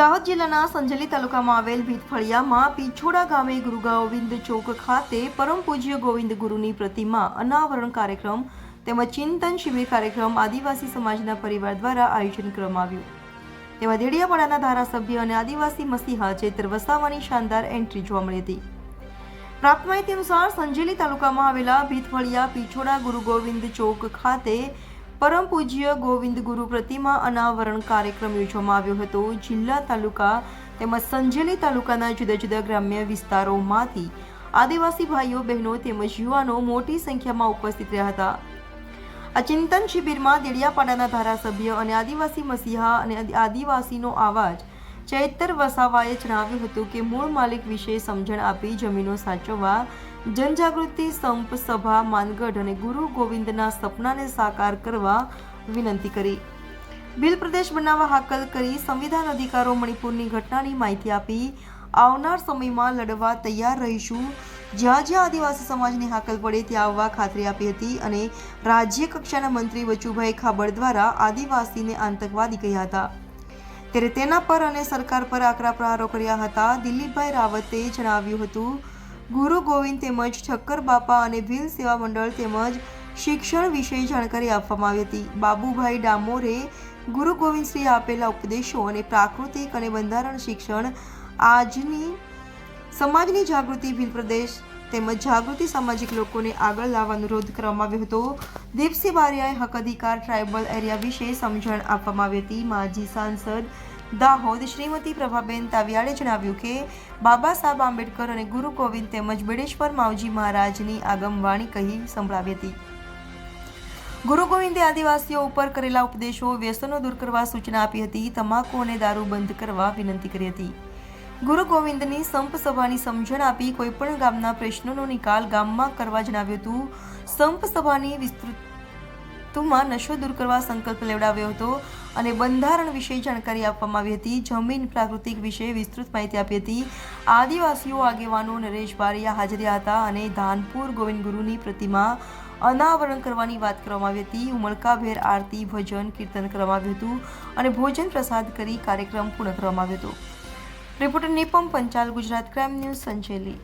દાહોદ જિલ્લાના સંજેલી તાલુકામાં આવેલ ભીતફળિયામાં પીછોડા ગામે ગુરુ ગોવિંદ ચોક ખાતે પરમ પૂજ્ય ગોવિંદ ગુરુની પ્રતિમા અનાવરણ કાર્યક્રમ તેમજ ચિંતન શિબિર કાર્યક્રમ આદિવાસી સમાજના પરિવાર દ્વારા આયોજન કરવામાં આવ્યું. તેમાં દેડિયાપાડાના ધારાસભ્ય અને આદિવાસી મસીહા ચેતર વસાવાની શાનદાર એન્ટ્રી જોવા મળી હતી. પ્રાપ્ત માહિતી અનુસાર સંજેલી તાલુકામાં આવેલા ભીતફળિયા પીછોડા ગુરુ ગોવિંદ ચોક ખાતે પરમ પૂજ્ય ગોવિંદ ગુરુ પ્રતિમા અનાવરણ કાર્યક્રમ યોજવામાં આવ્યો હતો. જિલ્લા તાલુકા તેમજ સંજેલી તાલુકાના જુદા જુદા ગ્રામ્ય વિસ્તારોમાંથી આદિવાસી ભાઈઓ, બહેનો તેમજ યુવાનો મોટી સંખ્યામાં ઉપસ્થિત રહ્યા હતા. આ ચિંતન શિબિરમાં દેડિયાપાડાના ધારાસભ્ય અને આદિવાસી મસીહા અને આદિવાસીનો આવાજ ચૈતર વસાવાએ જણાવ્યું હતું કે મૂળ માલિક વિશે સમજણ આપી જમીનો સાચવવા, જનજાગૃતિ સંપ સભા, માનગઢ અને ગુરુ ગોવિંદના સપનાને સાકાર કરવા વિનંતી કરી. બિલ પ્રદેશ બનાવવા હાકલ કરી સંવિધાન અધિકારો મણિપુરની ઘટનાની માહિતી આપી. આવનાર સમયમાં લડવા તૈયાર રહીશું. જ્યાં જ્યાં આદિવાસી સમાજની હાકલ પડે ત્યાં આવવા ખાતરી આપી હતી અને રાજ્ય કક્ષાના મંત્રી વચુભાઈ ખાબડ દ્વારા આદિવાસીને આતંકવાદી કહ્યા હતા. ત્યારે તેના પર અને સરકાર પર આકરા પ્રહારો કર્યા હતા, દિલીપભાઈ રાવતે જણાવ્યું હતું, ગુરુ ગોવિંદ તેમજ ઠક્કર બાપા અને ભીલ સેવા મંડળ તેમજ શિક્ષણ વિશે જાણકારી આપવામાં આવી હતી. બાબુભાઈ ડામોરે ગુરુ ગોવિંદ શ્રી આપેલા ઉપદેશો અને પ્રાકૃતિક અને બંધારણ શિક્ષણ આજની સમાજની જાગૃતિ, ભીલ પ્રદેશ તેમજ જાગૃતિ સામાજિક લોકોને આગળ લાવવા અનુરોધ કરવામાં આવ્યો હતો. દીપસિંહ બારિયાએ હક અધિકાર ટ્રાઇબલ એરિયા વિશે સમજણ આપવામાં આવી હતી. માજી સાંસદ દાહોદ શ્રીમતી પ્રભાબેન તાવિયાડે જણાવ્યું કે, બાબા સાહેબ આંબેડકર અને ગુરુ ગોવિંદ તેમજ બેડેશ્વર માવજી મહારાજની આગમવાણી કહી સંભળાવી હતી. ગુરુ ગોવિંદે આદિવાસીઓ ઉપર કરેલા ઉપદેશો વ્યસનો દૂર કરવા સૂચના આપી હતી. તમાકુ અને દારૂ બંધ કરવા વિનંતી કરી હતી. ગુરુ ગોવિંદની સંપ સભાની સમજણ આપી કોઈપણ ગામના પ્રશ્નોનો નિકાલ ગામમાં કરવા જણાવ્યું હતું. સંપ સભાની વિસ્તૃતમાં નશો દૂર કરવા સંકલ્પ લેવડાવ્યો હતો અને બંધારણ વિશે જાણકારી આપવામાં આવી હતી. જમીન પ્રાકૃતિક વિશે વિસ્તૃત માહિતી આપી હતી. આદિવાસીઓ આગેવાનો નરેશ બારિયા હાજર હતા અને ધાનપુર ગોવિંદ ગુરુની પ્રતિમા અનાવરણ કરવાની વાત કરવામાં આવી હતી. ઉમળકાભેર આરતી, ભજન, કીર્તન કરવામાં આવ્યું હતું અને ભોજન પ્રસાદ કરી કાર્યક્રમ પૂર્ણ કરવામાં આવ્યો હતો. Reporter Nipam Panchal Gujarat crime news સંચેલી